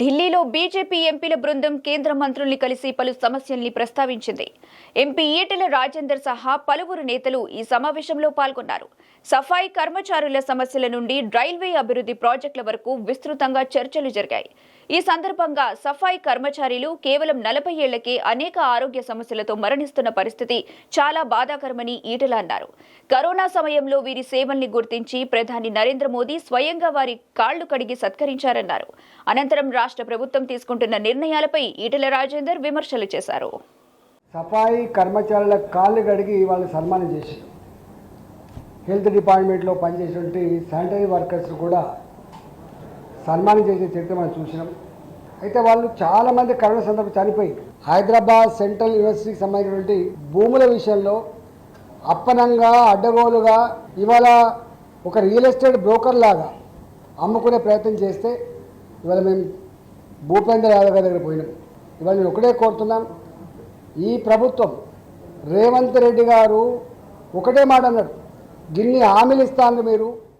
ఢిల్లీలో బీజేపీ ఎంపీల బృందం కేంద్ర మంత్రుల్ని కలిసి పలు సమస్యల్ని ప్రస్తావించింది. ఎంపీ ఈటెల రాజేందర్ సహా పలువురు నేతలు ఈ సమావేశంలో పాల్గొన్నారు. సఫాయి కర్మచారుల సమస్యల నుండి రైల్వే అభివృద్ధి ప్రాజెక్టుల వరకు విస్తృతంగా చర్చలు జరిగాయి. ఈ సందర్భంగా సఫాయి కర్మచారీలు కేవలం నలభై ఏళ్ళకే అనేక ఆరోగ్య సమస్యలతో మరణిస్తున్న పరిస్థితి చాలా బాధాకరమని ఈటల అన్నారు. కరోనా సమయంలో వీరి సేవల్ని గుర్తించి ప్రధాని నరేంద్ర మోదీ స్వయంగా వారి కాళ్ళు కడిగి సత్కరించారన్నారు. అనంతరం రాష్ట్ర ప్రభుత్వం తీసుకుంటున్న నిర్ణయాలపై ఈటల రాజేందర్ విమర్శలు చేశారు. సఫాయి కర్మచారుల కాళ్ళు కడిగి వాళ్ళని సన్మానం చేశారు. హెల్త్ డిపార్ట్మెంట్లో పనిచేసినటువంటి శానిటరీ వర్కర్స్ కూడా సన్మానం చేసే చరిత్ర మనం చూసినాం. అయితే వాళ్ళు చాలామంది కరోనా సందర్భం చనిపోయి హైదరాబాద్ సెంట్రల్ యూనివర్సిటీకి సంబంధించినటువంటి భూముల విషయంలో అప్పనంగా అడ్డగోలుగా ఇవాళ ఒక రియల్ ఎస్టేట్ బ్రోకర్ లాగా అమ్ముకునే ప్రయత్నం చేస్తే ఇవాళ మేము భూపేంద్ర యాదవ్ గారి దగ్గర పోయినాం. ఇవాళ నేను ఒకటే కోరుతున్నాను ఈ ప్రభుత్వం రేవంత్ రెడ్డి గారు ఒకటే మాట అన్నాడు గిన్ని హామీలు ఇస్తాను మీరు